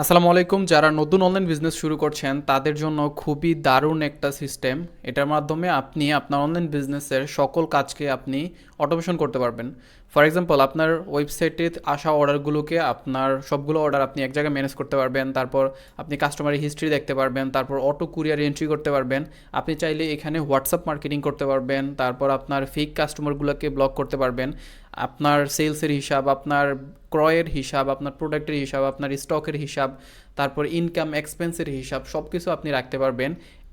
আসসালামু আলাইকুম, যারা নতুন অনলাইন বিজনেস শুরু করছেন, তাদের জন্য খুবই দারুণ একটা সিস্টেম এটার মাধ্যমে আপনি আপনার অনলাইন বিজনেসের সকল কাজকে আপনি অটোমেশন করতে পারবেন। ফর এক্সাম্পল আপনার ওয়েবসাইটে আসা অর্ডারগুলোকে আপনার সবগুলো অর্ডার আপনি এক জায়গায় ম্যানেজ করতে পারবেন। তারপর আপনি কাস্টমারের হিস্ট্রি দেখতে পারবেন। তারপর অটো কুরিয়ার এন্ট্রি করতে পারবেন। আপনি চাইলে এখানে হোয়াটসঅ্যাপ মার্কেটিং করতে পারবেন। তারপর আপনার ফেক কাস্টমারগুলোকে ব্লক করতে পারবেন। আপনার সেলসের হিসাব, আপনার ক্রয়ের হিসাব, আপনার প্রোডাক্টের হিসাব, আপনার স্টকের হিসাব, তারপর ইনকাম এক্সপেন্সের হিসাব সব কিছু আপনি রাখতে পারবেন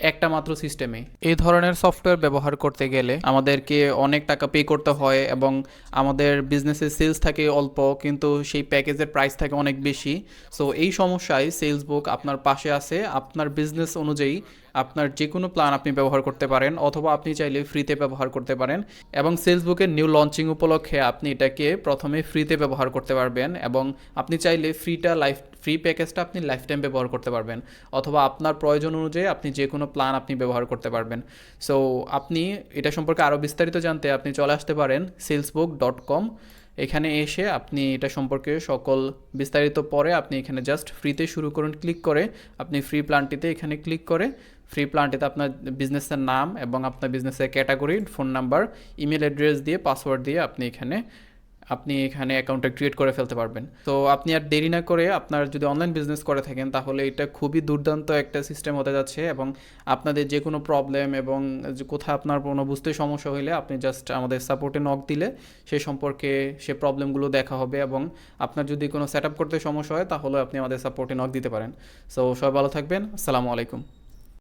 একটা মাত্র সিস্টেমে এই ধরনের সফটওয়্যার ব্যবহার করতে গেলে আমাদেরকে অনেক টাকা পে করতে হয় এবং আমাদের বিজনেসের সেলস থাকে অল্প, কিন্তু সেই প্যাকেজের প্রাইস থাকে অনেক বেশি। সো এই সমস্যায় সেলস বুক আপনার পাশে আছে। আপনার বিজনেস অনুযায়ী আপনার যে কোনো প্ল্যান আপনি ব্যবহার করতে পারেন অথবা আপনি চাইলে ফ্রিতে ব্যবহার করতে পারেন এবং সেলস বুকের নিউ লঞ্চিং উপলক্ষে আপনি এটাকে প্রথমে ফ্রিতে ব্যবহার করতে পারবেন এবং আপনি চাইলে ফ্রিটা লাইফ ফ্রি প্যাকেজটা আপনি লাইফ টাইম ব্যবহার করতে পারবেন অথবা আপনার প্রয়োজন অনুযায়ী আপনি যে কোনো প্ল্যান আপনি ব্যবহার করতে পারবেন। সো আপনি এটা সম্পর্কে আরও বিস্তারিত জানতে আপনি চলে আসতে পারেন সেলসবুক ডট কম এখানে এসে আপনি এটা সম্পর্কে সকল বিস্তারিত পরে আপনি এখানে জাস্ট ফ্রিতে শুরু করুন ক্লিক করে আপনি ফ্রি প্ল্যানটিতে এখানে ক্লিক করে ফ্রি প্ল্যানটিতে আপনার বিজনেসের নাম এবং আপনার বিজনেসের category phone number email address দিয়ে পাসওয়ার্ড দিয়ে আপনি এখানে আপনি এখানে অ্যাকাউন্টটা ক্রিয়েট করে ফেলতে পারবেন। তো আপনি আর দেরি না করে আপনার যদি অনলাইন বিজনেস করে থাকেন, তাহলে এটা খুবই দুর্দান্ত একটা সিস্টেম হতে যাচ্ছে এবং আপনাদের যে কোনো প্রবলেম এবং যে কোথাও আপনার কোনো বুঝতে সমস্যা হইলে আপনি জাস্ট আমাদের সাপোর্টে নক দিলে সে সম্পর্কে সে প্রবলেমগুলো দেখা হবে এবং আপনার যদি কোনো সেট করতে সমস্যা হয়, তাহলে আপনি আমাদের সাপোর্টে নক দিতে পারেন। সো সবাই ভালো থাকবেন। আসসালামু আলাইকুম।